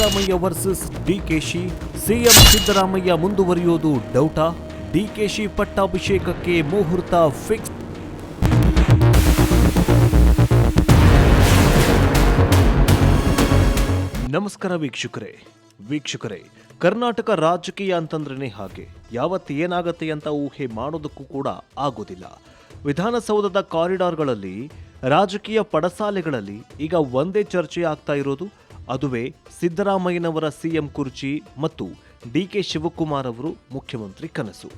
Siddaramaiah versus DKShi CM Siddaramaiah ಮುಂದುವರಿಯೋದು ಡೌಟಾ. ಡಿಕೆಶಿ ಪಟ್ಟಾಭಿಷೇಕಕ್ಕೆ ಮುಹೂರ್ತ ಫಿಕ್ಸ್ ನಮಸ್ಕಾರ ವೀಕ್ಷಕರೇ. ವೀಕ್ಷಕರೇ, ಕರ್ನಾಟಕ ರಾಜಕೀಯ ಅಂತಂದ್ರೇ ಹಾಗೆ. ಯಾವತ್ತು ಏನಾಗತ್ತೆ ಅಂತ ಊಹೆ ಮಾಡೋದಕ್ಕೂ ಕೂಡ ಆಗೋದಿಲ್ಲ. ವಿಧಾನಸೌಧದ ಕಾರಿಡಾರ್ಗಳಲ್ಲಿ, ರಾಜಕೀಯ ಪಡಸಾಲೆಗಳಲ್ಲಿ ಈಗ ಒಂದೇ ಚರ್ಚೆ ಆಗ್ತಾ ಇರೋದು ಅದುವೇ ಸಿದ್ದರಾಮಯ್ಯನವರ ಸಿಎಂ ಕುರ್ಚಿ ಮತ್ತು ಡಿ ಕೆ ಶಿವಕುಮಾರ್ ಅವರು ಮುಖ್ಯಮಂತ್ರಿ ಕನಸು.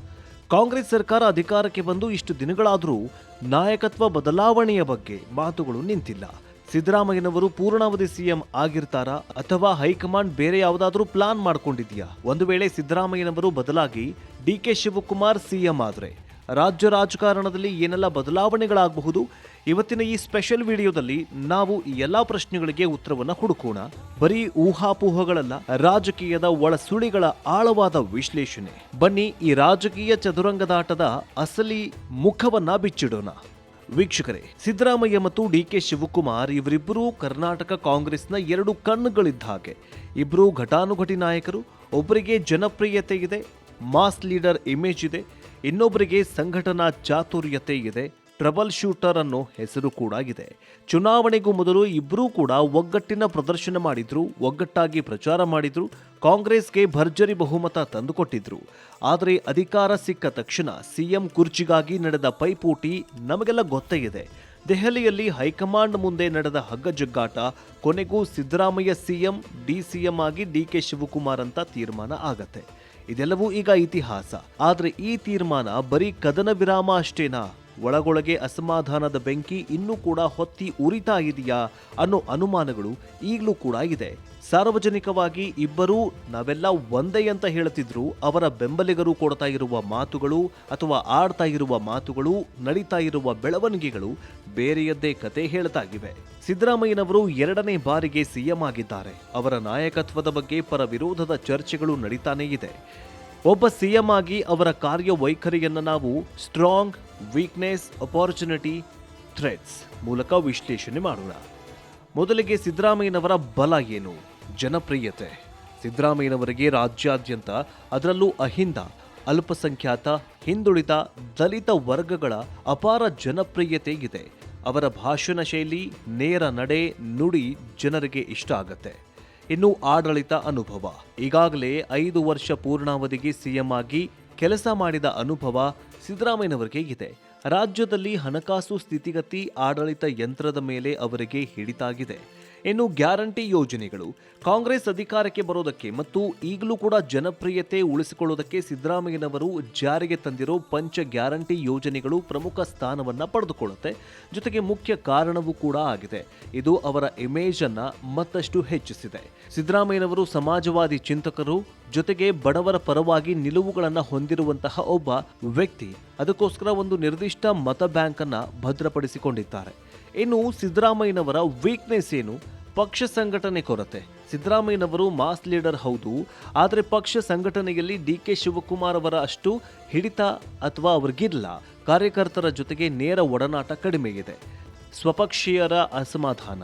ಕಾಂಗ್ರೆಸ್ ಸರ್ಕಾರ ಅಧಿಕಾರಕ್ಕೆ ಬಂದು ಇಷ್ಟು ದಿನಗಳಾದರೂ ನಾಯಕತ್ವ ಬದಲಾವಣೆಯ ಬಗ್ಗೆ ಮಾತುಗಳು ನಿಂತಿಲ್ಲ. ಸಿದ್ದರಾಮಯ್ಯನವರು ಪೂರ್ಣಾವಧಿ ಸಿಎಂ ಆಗಿರ್ತಾರಾ ಅಥವಾ ಹೈಕಮಾಂಡ್ ಬೇರೆ ಯಾವುದಾದ್ರೂ ಪ್ಲಾನ್ ಮಾಡ್ಕೊಂಡಿದ್ಯಾ ಒಂದು ವೇಳೆ ಸಿದ್ದರಾಮಯ್ಯನವರು ಬದಲಾಗಿ ಡಿ ಕೆ ಶಿವಕುಮಾರ್ ಸಿಎಂ ಆದರೆ, ರಾಜ್ಯ ರಾಜಕಾರಣದಲ್ಲಿ ಏನೆಲ್ಲ ಬದಲಾವಣೆಗಳಾಗಬಹುದು? ಇವತ್ತಿನ ಈ ಸ್ಪೆಷಲ್ ವಿಡಿಯೋದಲ್ಲಿ ನಾವು ಈ ಎಲ್ಲಾ ಪ್ರಶ್ನೆಗಳಿಗೆ ಉತ್ತರವನ್ನು ಹುಡುಕೋಣ. ಬರೀ ಊಹಾಪೋಹಗಳಲ್ಲ, ರಾಜಕೀಯದ ಒಳ ಸುಳಿಗಳ ಆಳವಾದ ವಿಶ್ಲೇಷಣೆ. ಬನ್ನಿ ಈ ರಾಜಕೀಯ ಚದುರಂಗದಾಟದ ಅಸಲಿ ಮುಖವನ್ನ ಬಿಚ್ಚಿಡೋಣ. ವೀಕ್ಷಕರೇ, ಸಿದ್ದರಾಮಯ್ಯ ಮತ್ತು ಡಿ ಕೆ ಶಿವಕುಮಾರ್ ಇವರಿಬ್ಬರೂ ಕರ್ನಾಟಕ ಕಾಂಗ್ರೆಸ್ನ ಎರಡು ಕಣ್ಣುಗಳಿದ್ದ ಹಾಗೆ. ಇಬ್ಬರು ಘಟಾನುಘಟಿ ನಾಯಕರು, ಒಬ್ಬರಿಗೆ ಜನಪ್ರಿಯತೆ ಇದೆ, ಮಾಸ್ ಲೀಡರ್ ಇಮೇಜ್ ಇದೆ, ಇನ್ನೊಬ್ಬರಿಗೆ ಸಂಘಟನಾ ಚಾತುರ್ಯತೆ ಇದೆ. ಟ್ರಬಲ್ ಶೂಟರ್ ಅನ್ನೋ ಹೆಸರು ಕೂಡ ಆಗಿದೆ. ಚುನಾವಣೆಗೂ ಮೊದಲು ಇಬ್ಬರೂ ಕೂಡ ಒಗ್ಗಟ್ಟಿನ ಪ್ರದರ್ಶನ ಮಾಡಿದ್ರು, ಒಗ್ಗಟ್ಟಾಗಿ ಪ್ರಚಾರ ಮಾಡಿದ್ರು, ಕಾಂಗ್ರೆಸ್ಗೆ ಭರ್ಜರಿ ಬಹುಮತ ತಂದುಕೊಟ್ಟಿದ್ರು. ಆದರೆ ಅಧಿಕಾರ ಸಿಕ್ಕ ತಕ್ಷಣ ಸಿಎಂ ಕುರ್ಚಿಗಾಗಿ ನಡೆದ ಪೈಪೋಟಿ ನಮಗೆಲ್ಲ ಗೊತ್ತೇ ಇದೆ. ದೆಹಲಿಯಲ್ಲಿ ಹೈಕಮಾಂಡ್ ಮುಂದೆ ನಡೆದ ಹಗ್ಗಜಗ್ಗಾಟ, ಕೊನೆಗೂ ಸಿದ್ದರಾಮಯ್ಯ ಸಿಎಂ, ಡಿ ಸಿಎಂ ಆಗಿ ಡಿ ಕೆ ಶಿವಕುಮಾರ್ ಅಂತ ತೀರ್ಮಾನ ಆಗತ್ತೆ. ಇದೆಲ್ಲವೂ ಈಗ ಇತಿಹಾಸ. ಆದರೆ ಈ ತೀರ್ಮಾನ ಬರೀ ಕದನ ವಿರಾಮ ಅಷ್ಟೇನಾ? ಒಳಗೊಳಗೆ ಅಸಮಾಧಾನದ ಬೆಂಕಿ ಇನ್ನೂ ಕೂಡ ಹೊತ್ತಿ ಉರಿತಾ ಇದೆಯಾ ಅನ್ನೋ ಅನುಮಾನಗಳು ಈಗಲೂ ಕೂಡ ಇದೆ. ಸಾರ್ವಜನಿಕವಾಗಿ ಇಬ್ಬರೂ ನಾವೆಲ್ಲ ಒಂದೇ ಅಂತ ಹೇಳ್ತಿದ್ರು, ಅವರ ಬೆಂಬಲಿಗರು ಕೊಡ್ತಾ ಇರುವ ಮಾತುಗಳು ಅಥವಾ ಆಡ್ತಾ ಇರುವ ಮಾತುಗಳು, ನಡೀತಾ ಇರುವ ಬೆಳವಣಿಗೆಗಳು ಬೇರೆಯದ್ದೇ ಕತೆ ಹೇಳ್ತಾಗಿವೆ. ಸಿದ್ದರಾಮಯ್ಯನವರು ಎರಡನೇ ಬಾರಿಗೆ ಸಿಎಂ ಆಗಿದ್ದಾರೆ. ಅವರ ನಾಯಕತ್ವದ ಬಗ್ಗೆ ಪರ ವಿರೋಧದ ಚರ್ಚೆಗಳು ನಡೀತಾನೇ ಇದೆ. ಒಬ್ಬ ಸಿಎಂ ಆಗಿ ಅವರ ಕಾರ್ಯವೈಖರಿಯನ್ನು ನಾವು ಸ್ಟ್ರಾಂಗ್ ವೀಕ್ನೆಸ್ ಅಪಾರ್ಚುನಿಟಿ ಥ್ರೆಡ್ಸ್ ಮೂಲಕ ವಿಶ್ಲೇಷಣೆ ಮಾಡೋಣ. ಮೊದಲಿಗೆ ಸಿದ್ದರಾಮಯ್ಯನವರ ಬಲ ಏನು? ಜನಪ್ರಿಯತೆ. ಸಿದ್ದರಾಮಯ್ಯನವರಿಗೆ ರಾಜ್ಯಾದ್ಯಂತ ಅದರಲ್ಲೂ ಅಹಿಂದ, ಅಲ್ಪಸಂಖ್ಯಾತ, ಹಿಂದುಳಿದ, ದಲಿತ ವರ್ಗಗಳ ಅಪಾರ ಜನಪ್ರಿಯತೆ ಇದೆ. ಅವರ ಭಾಷಣ ಶೈಲಿ, ನೇರ ನಡೆ, ನುಡಿ ಜನರಿಗೆ ಇಷ್ಟ ಆಗತ್ತೆ. ಇನ್ನು ಆಡಳಿತ ಅನುಭವ. ಈಗಾಗಲೇ ಐದು ವರ್ಷ ಪೂರ್ಣಾವಧಿಗೆ ಸಿಎಂ ಆಗಿ ಕೆಲಸ ಮಾಡಿದ ಅನುಭವ ಸಿದ್ದರಾಮಯ್ಯನವರಿಗೆ ಇದೆ. ರಾಜ್ಯದಲ್ಲಿ ಹಣಕಾಸು ಸ್ಥಿತಿಗತಿ ಆಡಳಿತ ಯಂತ್ರದ ಮೇಲೆ ಅವರಿಗೆ ಹಿಡಿತಾಗಿದೆ. ಇನ್ನು ಗ್ಯಾರಂಟಿ ಯೋಜನೆಗಳು. ಕಾಂಗ್ರೆಸ್ ಅಧಿಕಾರಕ್ಕೆ ಬರೋದಕ್ಕೆ ಮತ್ತು ಈಗಲೂ ಕೂಡ ಜನಪ್ರಿಯತೆ ಉಳಿಸಿಕೊಳ್ಳೋದಕ್ಕೆ ಸಿದ್ದರಾಮಯ್ಯನವರು ಜಾರಿಗೆ ತಂದಿರೋ ಪಂಚ ಗ್ಯಾರಂಟಿ ಯೋಜನೆಗಳು ಪ್ರಮುಖ ಸ್ಥಾನವನ್ನು ಪಡೆದುಕೊಳ್ಳುತ್ತೆ. ಜೊತೆಗೆ ಮುಖ್ಯ ಕಾರಣವೂ ಕೂಡ ಆಗಿದೆ. ಇದು ಅವರ ಇಮೇಜ್ ಅನ್ನ ಮತ್ತಷ್ಟು ಹೆಚ್ಚಿಸಿದೆ. ಸಿದ್ದರಾಮಯ್ಯನವರು ಸಮಾಜವಾದಿ ಚಿಂತಕರು, ಜೊತೆಗೆ ಬಡವರ ಪರವಾಗಿ ನಿಲುವುಗಳನ್ನು ಹೊಂದಿರುವಂತಹ ಒಬ್ಬ ವ್ಯಕ್ತಿ. ಅದಕ್ಕೋಸ್ಕರ ಒಂದು ನಿರ್ದಿಷ್ಟ ಮತ ಬ್ಯಾಂಕ್ ಅನ್ನ ಭದ್ರಪಡಿಸಿಕೊಂಡಿದ್ದಾರೆ. ಇನ್ನು ಸಿದ್ದರಾಮಯ್ಯನವರ ವೀಕ್ನೆಸ್ ಏನು? ಪಕ್ಷ ಸಂಘಟನೆ ಕೊರತೆ. ಸಿದ್ದರಾಮಯ್ಯನವರು ಮಾಸ್ ಲೀಡರ್ ಹೌದು. ಆದರೆ ಪಕ್ಷ ಸಂಘಟನೆಯಲ್ಲಿ ಡಿ ಕೆ ಶಿವಕುಮಾರ್ ಅವರ ಅಷ್ಟು ಹಿಡಿತ ಅಥವಾ ಅವ್ರಿಗಿಲ್ಲ. ಕಾರ್ಯಕರ್ತರ ಜೊತೆಗೆ ನೇರ ಒಡನಾಟ ಕಡಿಮೆ ಇದೆ. ಸ್ವಪಕ್ಷೀಯರ ಅಸಮಾಧಾನ.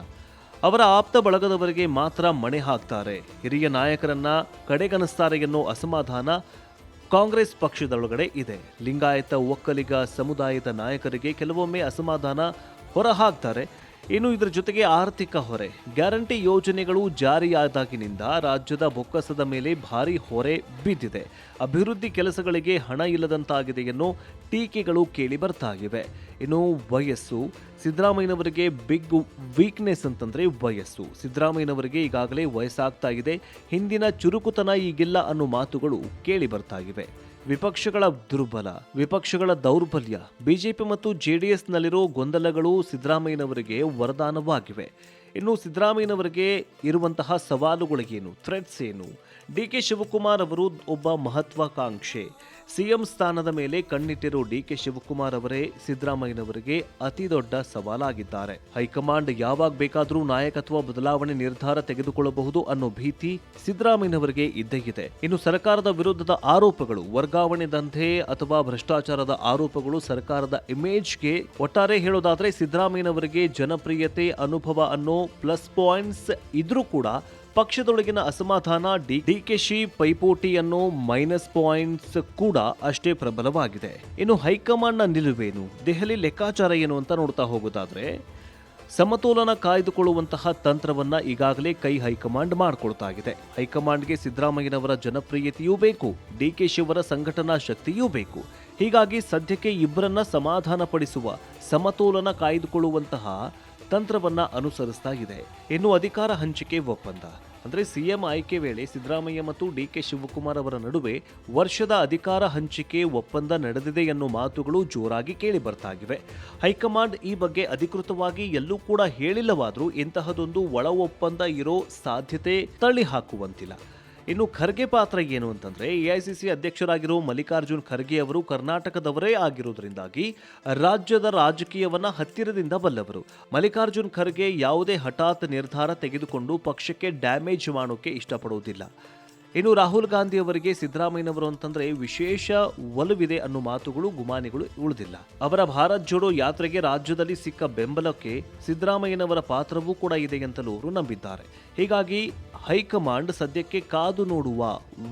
ಅವರ ಆಪ್ತ ಬಳಗದವರಿಗೆ ಮಾತ್ರ ಮಣೆ ಹಾಕ್ತಾರೆ. ಹಿರಿಯ ನಾಯಕರನ್ನ ಕಡೆಗಣಿಸ್ತಾರೆ ಎನ್ನೋ ಅಸಮಾಧಾನ ಕಾಂಗ್ರೆಸ್ ಪಕ್ಷದೊಳಗಡೆ ಇದೆ. ಲಿಂಗಾಯತ ಒಕ್ಕಲಿಗ ಸಮುದಾಯದ ನಾಯಕರಿಗೆ ಕೆಲವೊಮ್ಮೆ ಅಸಮಾಧಾನ ಹೊರ ಹಾಕ್ತಾರೆ ಇನ್ನು ಇದರ ಜೊತೆಗೆ ಆರ್ಥಿಕ ಹೊರೆ. ಗ್ಯಾರಂಟಿ ಯೋಜನೆಗಳು ಜಾರಿಯಾದಾಗಿನಿಂದ ರಾಜ್ಯದ ಬೊಕ್ಕಸದ ಮೇಲೆ ಭಾರಿ ಹೊರೆ ಬಿದ್ದಿದೆ. ಅಭಿವೃದ್ಧಿ ಕೆಲಸಗಳಿಗೆ ಹಣ ಇಲ್ಲದಂತಾಗಿದೆ ಎನ್ನೋ ಟೀಕೆಗಳು ಕೇಳಿ ಬರ್ತಾ ಇವೆ ಇನ್ನು ವಯಸ್ಸು. ಸಿದ್ದರಾಮಯ್ಯನವರಿಗೆ ಬಿಗ್ ವೀಕ್ನೆಸ್ ಅಂತಂದರೆ ವಯಸ್ಸು. ಸಿದ್ದರಾಮಯ್ಯನವರಿಗೆ ಈಗಾಗಲೇ ವಯಸ್ಸಾಗ್ತಾ ಇದೆ. ಹಿಂದಿನ ಚುರುಕುತನ ಈಗಿಲ್ಲ ಅನ್ನೋ ಮಾತುಗಳು ಕೇಳಿ ಬರ್ತಾ ಇವೆ ವಿಪಕ್ಷಗಳ ದುರ್ಬಲ, ವಿಪಕ್ಷಗಳ ದೌರ್ಬಲ್ಯ, ಬಿಜೆಪಿ ಮತ್ತು ಜೆಡಿಎಸ್ನಲ್ಲಿರೋ ಗೊಂದಲಗಳು ಸಿದ್ದರಾಮಯ್ಯನವರಿಗೆ ವರದಾನವಾಗಿವೆ. ಇನ್ನು ಸಿದ್ದರಾಮಯ್ಯನವರಿಗೆ ಇರುವಂತಹ ಸವಾಲುಗಳಿಗೇನು ಥ್ರೆಟ್ಸ್ ಏನು? ಡಿ ಕೆ ಶಿವಕುಮಾರ್ ಅವರು ಒಬ್ಬ ಮಹತ್ವಾಕಾಂಕ್ಷೆ. ಸಿಎಂ ಸ್ಥಾನದ ಮೇಲೆ ಕಣ್ಣಿಟ್ಟಿರೋ ಡಿ ಕೆ ಶಿವಕುಮಾರ್ ಅವರೇ ಸಿದ್ದರಾಮಯ್ಯನವರಿಗೆ ಅತಿ ದೊಡ್ಡ ಸವಾಲಾಗಿದ್ದಾರೆ. ಹೈಕಮಾಂಡ್ ಯಾವಾಗ ಬೇಕಾದರೂ ನಾಯಕತ್ವ ಬದಲಾವಣೆ ನಿರ್ಧಾರ ತೆಗೆದುಕೊಳ್ಳಬಹುದು ಅನ್ನೋ ಭೀತಿ ಸಿದ್ದರಾಮಯ್ಯನವರಿಗೆ ಇದ್ದೇ ಇದೆ. ಇನ್ನು ಸರ್ಕಾರದ ವಿರುದ್ಧದ ಆರೋಪಗಳು, ವರ್ಗಾವಣೆ ದಂಧೆ ಅಥವಾ ಭ್ರಷ್ಟಾಚಾರದ ಆರೋಪಗಳು ಸರ್ಕಾರದ ಇಮೇಜ್ಗೆ ಒಟ್ಟಾರೆ ಹೇಳೋದಾದ್ರೆ ಸಿದ್ದರಾಮಯ್ಯನವರಿಗೆ ಜನಪ್ರಿಯತೆ, ಅನುಭವ ಅನ್ನೋ ಪ್ಲಸ್ ಪಾಯಿಂಟ್ಸ್ ಇದ್ರೂ ಕೂಡ ಪಕ್ಷದೊಳಗಿನ ಅಸಮಾಧಾನ ಡಿ ಡಿಕೆಶಿ ಪೈಪೋಟಿಯನ್ನು ಮೈನಸ್ ಪಾಯಿಂಟ್ಸ್ ಕೂಡ ಅಷ್ಟೇ ಪ್ರಬಲವಾಗಿದೆ. ಇನ್ನು ಹೈಕಮಾಂಡ್ನ ನಿಲುವೇನು? ದೆಹಲಿ ಲೆಕ್ಕಾಚಾರ ಏನು ಅಂತ ನೋಡ್ತಾ ಹೋಗೋದಾದ್ರೆ, ಸಮತೋಲನ ಕಾಯ್ದುಕೊಳ್ಳುವಂತಹ ತಂತ್ರವನ್ನ ಈಗಾಗಲೇ ಕೈ ಹೈಕಮಾಂಡ್ ಮಾಡಿಕೊಳ್ತಾ ಇದೆ ಹೈಕಮಾಂಡ್ಗೆ ಸಿದ್ದರಾಮಯ್ಯನವರ ಜನಪ್ರಿಯತೆಯೂ ಬೇಕು ಡಿಕೆಶಿಯವರ ಸಂಘಟನಾ ಶಕ್ತಿಯೂ ಬೇಕು. ಹೀಗಾಗಿ ಸದ್ಯಕ್ಕೆ ಇಬ್ಬರನ್ನ ಸಮಾಧಾನಪಡಿಸುವ, ಸಮತೋಲನ ಕಾಯ್ದುಕೊಳ್ಳುವಂತಹ ತಂತ್ರವನ್ನ ಅನುಸರಿಸ್ತಾ ಇದೆ. ಇನ್ನು ಅಧಿಕಾರ ಹಂಚಿಕೆ ಒಪ್ಪಂದ. ಅಂದ್ರೆ ಸಿಎಂ ಆಯ್ಕೆ ವೇಳೆ ಸಿದ್ದರಾಮಯ್ಯ ಮತ್ತು ಡಿ ಕೆ ಶಿವಕುಮಾರ್ ಅವರ ನಡುವೆ ವರ್ಷದ ಅಧಿಕಾರ ಹಂಚಿಕೆ ಒಪ್ಪಂದ ನಡೆದಿದೆ ಎನ್ನುವ ಮಾತುಗಳು ಜೋರಾಗಿ ಕೇಳಿ ಬರ್ತಾ ಇವೆ ಹೈಕಮಾಂಡ್ ಈ ಬಗ್ಗೆ ಅಧಿಕೃತವಾಗಿ ಎಲ್ಲೂ ಕೂಡ ಹೇಳಿಲ್ಲವಾದರೂ ಇಂತಹದೊಂದು ಒಳ ಒಪ್ಪಂದ ಇರೋ ಸಾಧ್ಯತೆ ತಳ್ಳಿ ಹಾಕುವಂತಿಲ್ಲ ಇನ್ನು ಖರ್ಗೆ ಪಾತ್ರ ಏನು ಅಂತಂದ್ರೆ ಎಐಸಿಸಿ ಅಧ್ಯಕ್ಷರಾಗಿರುವ ಮಲ್ಲಿಕಾರ್ಜುನ್ ಖರ್ಗೆ ಅವರು ಕರ್ನಾಟಕದವರೇ ಆಗಿರುವುದರಿಂದಾಗಿ ರಾಜ್ಯದ ರಾಜಕೀಯವನ್ನ ಹತ್ತಿರದಿಂದ ಬಲ್ಲವರು. ಮಲ್ಲಿಕಾರ್ಜುನ್ ಖರ್ಗೆ ಯಾವುದೇ ಹಠಾತ್ ನಿರ್ಧಾರ ತೆಗೆದುಕೊಂಡು ಪಕ್ಷಕ್ಕೆ ಡ್ಯಾಮೇಜ್ ಮಾಡೋಕೆ ಇಷ್ಟಪಡುವುದಿಲ್ಲ ಇನ್ನು ರಾಹುಲ್ ಗಾಂಧಿ ಅವರಿಗೆ ಸಿದ್ದರಾಮಯ್ಯನವರು ಅಂತಂದ್ರೆ ವಿಶೇಷ ಒಲವಿದೆ ಅನ್ನೋ ಮಾತುಗಳು, ಗುಮಾನಿಗಳು ಉಳಿದಿಲ್ಲ. ಅವರ ಭಾರತ್ ಜೋಡೋ ಯಾತ್ರೆಗೆ ರಾಜ್ಯದಲ್ಲಿ ಸಿಕ್ಕ ಬೆಂಬಲಕ್ಕೆ ಸಿದ್ದರಾಮಯ್ಯನವರ ಪಾತ್ರವೂ ಕೂಡ ಇದೆ ಅಂತಲೂ ಅವರು ನಂಬಿದ್ದಾರೆ. ಹೀಗಾಗಿ ಹೈಕಮಾಂಡ್ ಸದ್ಯಕ್ಕೆ ಕಾದು ನೋಡುವ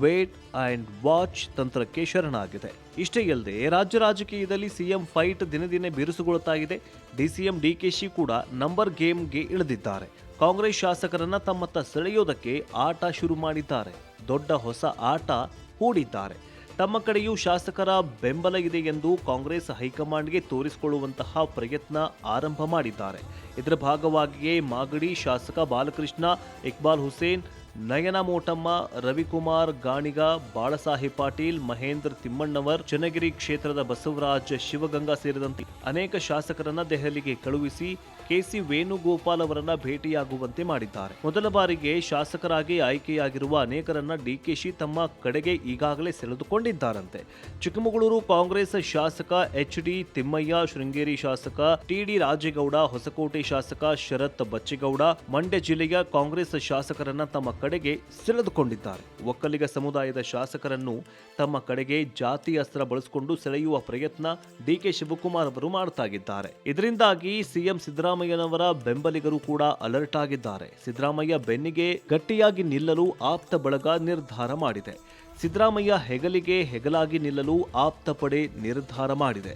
ವೇಟ್ ಅಂಡ್ ವಾಚ್ ತಂತ್ರಕ್ಕೆ ಶರಣಾಗಿದೆ. ಇಷ್ಟೇ ಅಲ್ಲದೆ ರಾಜ್ಯ ರಾಜಕೀಯದಲ್ಲಿ ಸಿಎಂ ಫೈಟ್ ದಿನೇ ಬಿರುಸುಗೊಳ್ಳುತ್ತಾ ಇದೆ ಡಿಸಿಎಂ ಡಿಕೆಶಿ ಕೂಡ ನಂಬರ್ ಗೇಮ್ಗೆ ಇಳಿದಿದ್ದಾರೆ. ಕಾಂಗ್ರೆಸ್ ಶಾಸಕರನ್ನ ತಮ್ಮತ್ತ ಸೆಳೆಯೋದಕ್ಕೆ ಆಟ ಶುರು ಮಾಡಿದ್ದಾರೆ. ದೊಡ್ಡ ಹೊಸ ಆಟ ಹೂಡಿದ್ದಾರೆ. ತಮ್ಮ ಕಡೆಯೂ ಶಾಸಕರ ಬೆಂಬಲ ಇದೆ ಎಂದು ಕಾಂಗ್ರೆಸ್ ಹೈಕಮಾಂಡ್ಗೆ ತೋರಿಸಿಕೊಳ್ಳುವಂತಹ ಪ್ರಯತ್ನ ಆರಂಭ ಮಾಡಿದ್ದಾರೆ. ಇದರ ಭಾಗವಾಗಿಯೇ ಮಾಗಡಿ ಶಾಸಕ ಬಾಲಕೃಷ್ಣ, ಇಕ್ಬಾಲ್ ಹುಸೇನ್, ನಯನ ಮೋಟಮ್ಮ, ರವಿಕುಮಾರ್ ಗಾಣಿಗ, ಬಾಳಸಾಹೇಬ್ ಪಾಟೀಲ್, ಮಹೇಂದ್ರ ತಿಮ್ಮಣ್ಣವರ್, ಚನ್ನಗಿರಿ ಕ್ಷೇತ್ರದ ಬಸವರಾಜ್ ಶಿವಗಂಗಾ ಸೇರಿದಂತೆ ಅನೇಕ ಶಾಸಕರನ್ನ ದೆಹಲಿಗೆ ಕಳುಹಿಸಿ ಕೆಸಿ ವೇಣುಗೋಪಾಲ್ ಅವರನ್ನ ಭೇಟಿಯಾಗುವಂತೆ ಮಾಡಿದ್ದಾರೆ. ಮೊದಲ ಬಾರಿಗೆ ಶಾಸಕರಾಗಿ ಆಯ್ಕೆಯಾಗಿರುವ ಅನೇಕರನ್ನ ಡಿಕೆಶಿ ತಮ್ಮ ಕಡೆಗೆ ಈಗಾಗಲೇ ಸೆಳೆದುಕೊಂಡಿದ್ದಾರಂತೆ. ಚಿಕ್ಕಮಗಳೂರು ಕಾಂಗ್ರೆಸ್ ಶಾಸಕ ಎಚ್ ಡಿ ತಿಮ್ಮಯ್ಯ, ಶೃಂಗೇರಿ ಶಾಸಕ ಟಿಡಿ ರಾಜೇಗೌಡ, ಹೊಸಕೋಟೆ ಶಾಸಕ ಶರತ್ ಬಚ್ಚೇಗೌಡ, ಮಂಡ್ಯ ಜಿಲ್ಲೆಯ ಕಾಂಗ್ರೆಸ್ ಶಾಸಕರನ್ನ ತಮ್ಮ ಕಡೆಗೆ ಸೆಳೆದುಕೊಂಡಿದ್ದಾರೆ. ಒಕ್ಕಲಿಗ ಸಮುದಾಯದ ಶಾಸಕರನ್ನು ತಮ್ಮ ಕಡೆಗೆ ಜಾತಿ ಅಸ್ತ್ರ ಬಳಸಿಕೊಂಡು ಸೆಳೆಯುವ ಪ್ರಯತ್ನ ಡಿಕೆ ಶಿವಕುಮಾರ್ ಅವರು ಮಾಡ್ತಾಗಿದ್ದಾರೆ ಇದರಿಂದಾಗಿ ಸಿಎಂ ಸಿದ್ದರಾಮಯ್ಯನವರ ಬೆಂಬಲಿಗರು ಕೂಡ ಅಲರ್ಟ್ ಆಗಿದ್ದಾರೆ. ಸಿದ್ದರಾಮಯ್ಯ ಬೆನ್ನಿಗೆ ಗಟ್ಟಿಯಾಗಿ ನಿಲ್ಲಲು ಆಪ್ತ ಬಳಗ ನಿರ್ಧಾರ ಮಾಡಿದೆ. ಸಿದ್ದರಾಮಯ್ಯ ಹೆಗಲಿಗೆ ಹೆಗಲಾಗಿ ನಿಲ್ಲಲು ಆಪ್ತ ಪಡೆ ನಿರ್ಧಾರ ಮಾಡಿದೆ.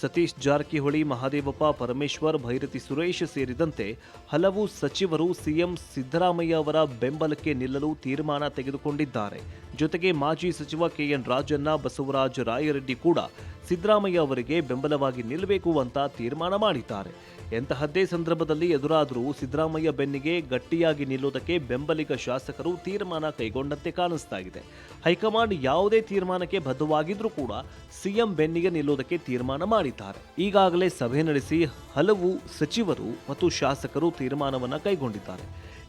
ಸತೀಶ್ ಜಾರಕಿಹೊಳಿ, ಮಹಾದೇವಪ್ಪ ಪರಮೇಶ್ವರ್, ಭೈರತಿ ಸುರೇಶ್ ಸೇರಿದಂತೆ ಹಲವು ಸಚಿವರು ಸಿಎಂ ಸಿದ್ದರಾಮಯ್ಯ ಅವರ ಬೆಂಬಲಕ್ಕೆ ನಿಲ್ಲಲು ತೀರ್ಮಾನ ತೆಗೆದುಕೊಂಡಿದ್ದಾರೆ. ಜೊತೆಗೆ ಮಾಜಿ ಸಚಿವ ಕೆಎನ್ ರಾಜಣ್ಣ, ಬಸವರಾಜ ರಾಯರೆಡ್ಡಿ ಕೂಡ ಸಿದ್ದರಾಮಯ್ಯ ಅವರಿಗೆ ಬೆಂಬಲವಾಗಿ ನಿಲ್ಲಬೇಕು ಅಂತ ತೀರ್ಮಾನ ಮಾಡಿದ್ದಾರೆ. ಎಂತಹದ್ದೇ ಸಂದರ್ಭದಲ್ಲಿ ಎದುರಾದರೂ ಸಿದ್ದರಾಮಯ್ಯ ಬೆನ್ನಿಗೆ ಗಟ್ಟಿಯಾಗಿ ನಿಲ್ಲುವುದಕ್ಕೆ ಬೆಂಬಲಿಗ ಶಾಸಕರು ತೀರ್ಮಾನ ಕೈಗೊಂಡಂತೆ ಕಾಣಿಸ್ತಾ ಇದೆ ಹೈಕಮಾಂಡ್ ಯಾವುದೇ ತೀರ್ಮಾನಕ್ಕೆ ಬದ್ಧವಾಗಿದ್ರೂ ಕೂಡ ಸಿಎಂ ಬೆನ್ನಿಗೆ ನಿಲ್ಲುವುದಕ್ಕೆ ತೀರ್ಮಾನ ಮಾಡಿದ್ದಾರೆ. ಈಗಾಗಲೇ ಸಭೆ ನಡೆಸಿ ಹಲವು ಸಚಿವರು ಮತ್ತು ಶಾಸಕರು ತೀರ್ಮಾನವನ್ನು ಕೈಗೊಂಡಿದ್ದಾರೆ.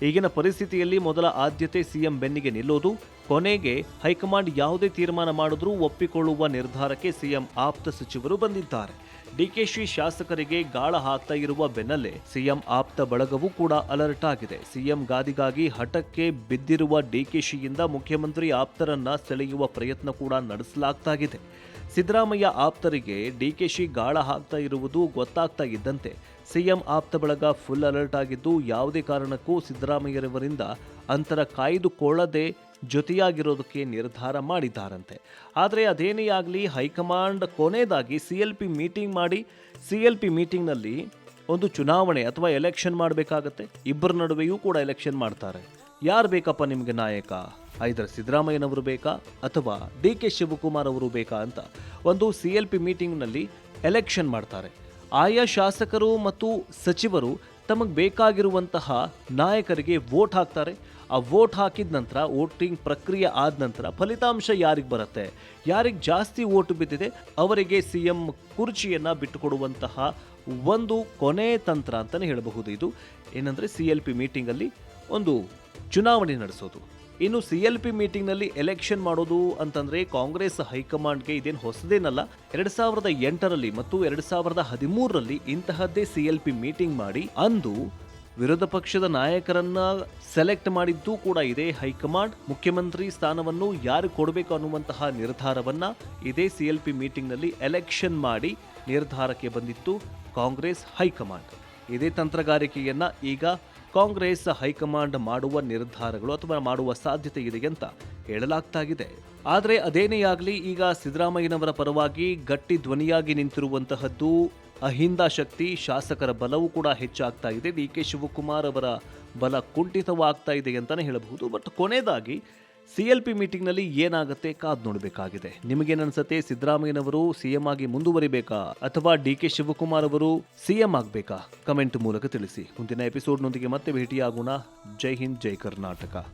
ಈಗಿನ ಪರಿಸ್ಥಿತಿಯಲ್ಲಿ ಮೊದಲ ಆದ್ಯತೆ ಸಿಎಂ ಬೆನ್ನಿಗೆ ನಿಲ್ಲೋದು, ಕೊನೆಗೆ ಹೈಕಮಾಂಡ್ ಯಾವುದೇ ತೀರ್ಮಾನ ಮಾಡಿದ್ರೂ ಒಪ್ಪಿಕೊಳ್ಳುವ ನಿರ್ಧಾರಕ್ಕೆ ಸಿಎಂ ಆಪ್ತ ಸಚಿವರು ಬಂದಿದ್ದಾರೆ. ಡಿಕೆಶಿ ಶಾಸಕರಿಗೆ ಗಾಳ ಹಾಕ್ತಾ ಇರುವ ಬೆನ್ನಲ್ಲೇ ಸಿಎಂ ಆಪ್ತ ಬಳಗವೂ ಕೂಡ ಅಲರ್ಟ್ ಆಗಿದೆ. ಸಿಎಂ ಗಾದಿಗಾಗಿ ಹಠಕ್ಕೆ ಬಿದ್ದಿರುವ ಡಿಕೆಶಿಯಿಂದ ಮುಖ್ಯಮಂತ್ರಿ ಆಪ್ತರನ್ನ ಸೆಳೆಯುವ ಪ್ರಯತ್ನ ಕೂಡ ನಡೆಸಲಾಗ್ತಾಗಿದೆ. ಸಿದ್ದರಾಮಯ್ಯ ಆಪ್ತರಿಗೆ ಡಿಕೆಶಿ ಗಾಳ ಹಾಕ್ತಾ ಇರುವುದು ಗೊತ್ತಾಗ್ತಾ ಇದ್ದಂತೆ. ಸಿಎಂ ಆಪ್ತ ಬಳಗ ಫುಲ್ ಅಲರ್ಟ್ ಆಗಿದ್ದು ಯಾವುದೇ ಕಾರಣಕ್ಕೂ ಸಿದ್ದರಾಮಯ್ಯರವರಿಂದ ಅಂತರ ಕಾಯ್ದುಕೊಳ್ಳದೆ ಜೊತೆಯಾಗಿರೋದಕ್ಕೆ ನಿರ್ಧಾರ ಮಾಡಿದ್ದಾರಂತೆ. ಆದರೆ ಅದೇನೇ ಆಗಲಿ ಹೈಕಮಾಂಡ್ ಕೊನೆಯದಾಗಿ ಸಿ ಎಲ್ ಪಿ ಮೀಟಿಂಗ್ ಮಾಡಿ ಸಿ ಎಲ್ ಪಿ ಮೀಟಿಂಗ್ನಲ್ಲಿ ಒಂದು ಚುನಾವಣೆ ಅಥವಾ ಎಲೆಕ್ಷನ್ ಮಾಡಬೇಕಾಗತ್ತೆ. ಇಬ್ಬರ ನಡುವೆಯೂ ಕೂಡ ಎಲೆಕ್ಷನ್ ಮಾಡ್ತಾರೆ. ಯಾರು ಬೇಕಪ್ಪ ನಿಮಗೆ ನಾಯಕ? ಐದರ ಸಿದ್ದರಾಮಯ್ಯನವರು ಬೇಕಾ ಅಥವಾ ಡಿ ಕೆ ಶಿವಕುಮಾರ್ ಅವರು ಬೇಕಾ ಅಂತ ಒಂದು ಸಿ ಎಲ್ ಪಿ ಮೀಟಿಂಗ್ನಲ್ಲಿ ಎಲೆಕ್ಷನ್ ಮಾಡ್ತಾರೆ. ಆಯಾ ಶಾಸಕರು ಮತ್ತು ಸಚಿವರು ತಮಗೆ ಬೇಕಾಗಿರುವಂತಹ ನಾಯಕರಿಗೆ ವೋಟ್ ಹಾಕ್ತಾರೆ. ಆ ವೋಟ್ ಹಾಕಿದ ನಂತರ ವೋಟಿಂಗ್ ಪ್ರಕ್ರಿಯೆ ಆದ ನಂತರ ಫಲಿತಾಂಶ ಯಾರಿಗೆ ಬರುತ್ತೆ? ಯಾರಿಗೆ ಜಾಸ್ತಿ ವೋಟ್ ಬಿದ್ದಿದೆ? ಅವರಿಗೆ ಸಿ ಎಂ ಕುರ್ಚಿಯನ್ನು ಬಿಟ್ಟುಕೊಡುವಂತಹ ಒಂದು ಕೊನೆ ತಂತ್ರ ಅಂತಲೇ ಹೇಳಬಹುದು ಇದು. ಏನಂದರೆ ಸಿ ಎಲ್ ಪಿ ಮೀಟಿಂಗಲ್ಲಿ ಒಂದು ಚುನಾವಣೆ ನಡೆಸೋದು. ಇನ್ನು ಸಿ ಎಲ್ ಪಿ ಮೀಟಿಂಗ್ನಲ್ಲಿ ಎಲೆಕ್ಷನ್ ಮಾಡೋದು ಅಂತಂದ್ರೆ ಕಾಂಗ್ರೆಸ್ ಹೈಕಮಾಂಡ್ಗೆ ಇದೇನು ಹೊಸದೇನಲ್ಲ? ಎರಡು ಸಾವಿರದ ಎಂಟರಲ್ಲಿ ಮತ್ತು ಎರಡು ಸಾವಿರದ ಹದಿಮೂರರಲ್ಲಿ ಇಂತಹದ್ದೇ ಸಿ ಎಲ್ ಪಿ ಮೀಟಿಂಗ್ ಮಾಡಿ ಅಂದು ವಿರೋಧ ಪಕ್ಷದ ನಾಯಕರನ್ನ ಸೆಲೆಕ್ಟ್ ಮಾಡಿದ್ದು ಕೂಡ ಇದೇ ಹೈಕಮಾಂಡ್. ಮುಖ್ಯಮಂತ್ರಿ ಸ್ಥಾನವನ್ನು ಯಾರು ಕೊಡಬೇಕು ಅನ್ನುವಂತಹ ನಿರ್ಧಾರವನ್ನ ಇದೇ ಸಿ ಎಲ್ ಪಿ ಮೀಟಿಂಗ್ನಲ್ಲಿ ಎಲೆಕ್ಷನ್ ಮಾಡಿ ನಿರ್ಧಾರಕ್ಕೆ ಬಂದಿತ್ತು ಕಾಂಗ್ರೆಸ್ ಹೈಕಮಾಂಡ್. ಇದೇ ತಂತ್ರಗಾರಿಕೆಯನ್ನ ಈಗ ಕಾಂಗ್ರೆಸ್ ಹೈಕಮಾಂಡ್ ಮಾಡುವ ನಿರ್ಧಾರಗಳು ಅಥವಾ ಮಾಡುವ ಸಾಧ್ಯತೆ ಇದೆ ಅಂತ ಹೇಳಲಾಗ್ತಾಗಿದೆ. ಆದರೆ ಅದೇನೇ ಆಗಲಿ, ಈಗ ಸಿದ್ದರಾಮಯ್ಯನವರ ಪರವಾಗಿ ಗಟ್ಟಿ ಧ್ವನಿಯಾಗಿ ನಿಂತಿರುವಂತಹದ್ದು ಅಹಿಂದ ಶಕ್ತಿ, ಶಾಸಕರ ಬಲವೂ ಕೂಡ ಹೆಚ್ಚಾಗ್ತಾ ಇದೆ. ಡಿ ಕೆ ಶಿವಕುಮಾರ್ ಅವರ ಬಲ ಕುಂಠಿತವಾಗ್ತಾ ಇದೆ ಅಂತಲೇ ಹೇಳಬಹುದು. ಬಟ್ ಕೊನೆಯದಾಗಿ ಸಿ ಎಲ್ ಪಿ ಮೀಟಿಂಗ್ನಲ್ಲಿ ಏನಾಗುತ್ತೆ ಕಾದ್ ನೋಡಬೇಕಾಗಿದೆ. ನಿಮಗೇನನ್ಸುತ್ತೆ ಸಿದ್ದರಾಮಯ್ಯನವರು ಸಿಎಂ ಆಗಿ ಮುಂದುವರಿಬೇಕಾ ಅಥವಾ ಡಿ ಕೆ ಶಿವಕುಮಾರ್ ಅವರು ಸಿಎಂ ಆಗಬೇಕಾ? ಕಮೆಂಟ್ ಮೂಲಕ ತಿಳಿಸಿ. ಮುಂದಿನ ಎಪಿಸೋಡ್ನೊಂದಿಗೆ ಮತ್ತೆ ಭೇಟಿಯಾಗೋಣ. ಜೈ ಹಿಂದ್, ಜೈ ಕರ್ನಾಟಕ.